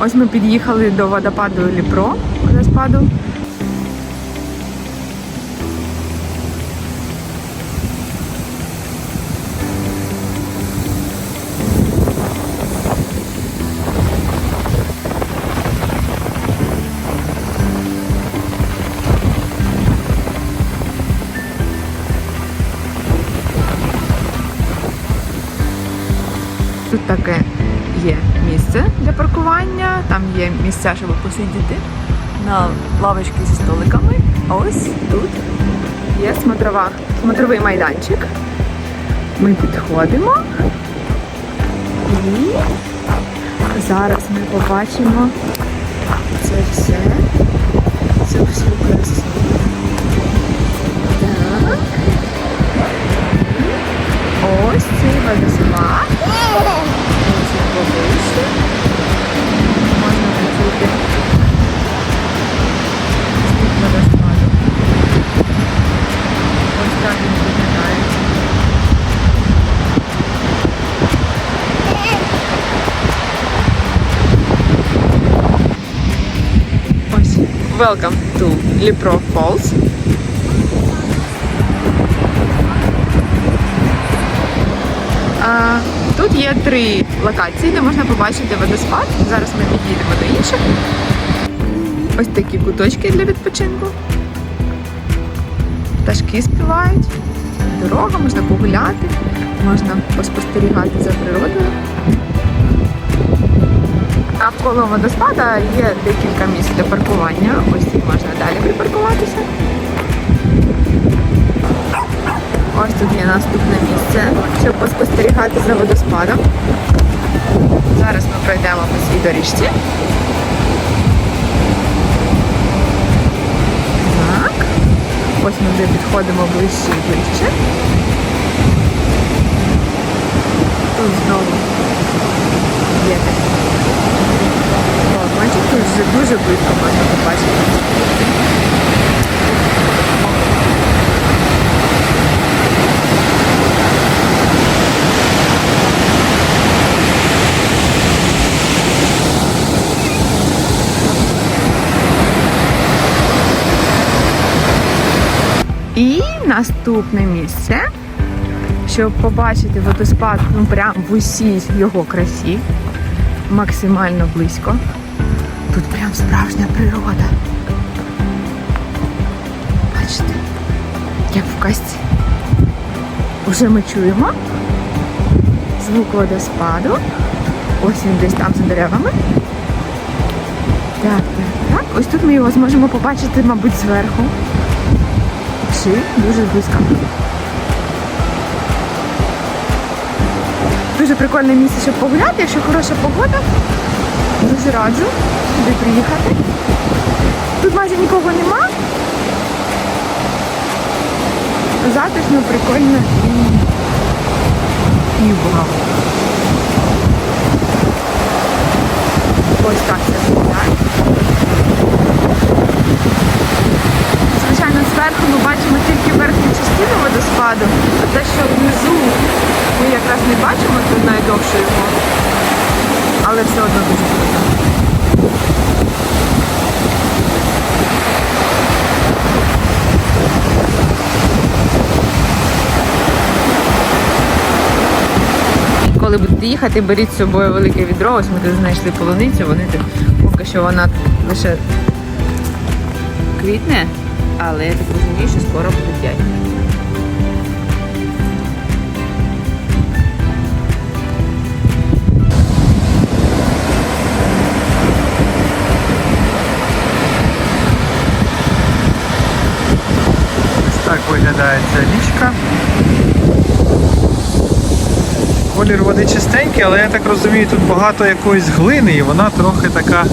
Ось ми під'їхали до водопаду Ліпро, водоспаду. Тут таке є місце для паркування, там є місця, щоб посидіти на лавочці зі столиками. Ось тут є смотрова, смотровий майданчик. Ми підходимо і зараз ми побачимо це Welcome to Lipro Falls. Тут є три локації, де можна побачити водоспад. Зараз ми підійдемо до інших. Ось такі куточки для відпочинку. Пташки співають, дорога, можна погуляти, можна поспостерігати за природою. Навколо водоспада є декілька місць для паркування. Ось тут можна далі припаркуватися. Ось тут є наступне місце, щоб поспостерігати за водоспадом. Зараз ми пройдемо по цій доріжці. Так. Ось ми вже підходимо ближче і ближче. Тут знову є такі. О, бачите, тут вже дуже близько можна побачити. І наступне місце, щоб побачити водоспад ну, прям в усій його красі, максимально близько. Тут прям справжня природа. Бачите, як в касті. Уже ми чуємо звук водоспаду. Ось він десь там за деревами. Так, так, так. Ось тут ми його зможемо побачити, мабуть, зверху чи дуже близько. Дуже прикольне місце, щоб погуляти, якщо хороша погода. Дуже раджу сюди приїхати. Тут майже нікого нема. Затишно, прикольно і вау. Ось так це виглядає. Звичайно, зверху ми бачимо тільки верхню частину водоспаду, а те, що внизу ми якраз не бачимо, тут найдовше його. Але все одно дуже круто. Коли будете їхати, беріть з собою велике відро. Ось ми тут знайшли полуницю, вони тут поки що вона лише квітне, але я так розумію, що скоро будуть ягідки. Так виглядає ця річка. Колір води чистенький, але я так розумію, тут багато якоїсь глини і вона трохи така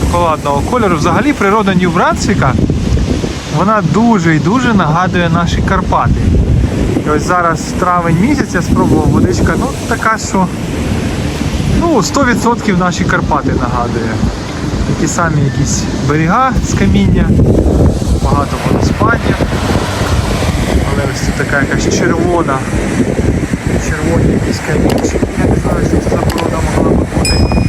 шоколадного кольору. Взагалі природа Нью-Брансвіка, вона дуже і дуже нагадує наші Карпати. І ось зараз травень місяць я спробував водичка, ну така, що ну, 100% наші Карпати нагадує. Такі самі якісь берега з каміння, багато водоспадів. Така якась червона, червоні якісь камінчики. Я не знаю, що це за порода могла би бути.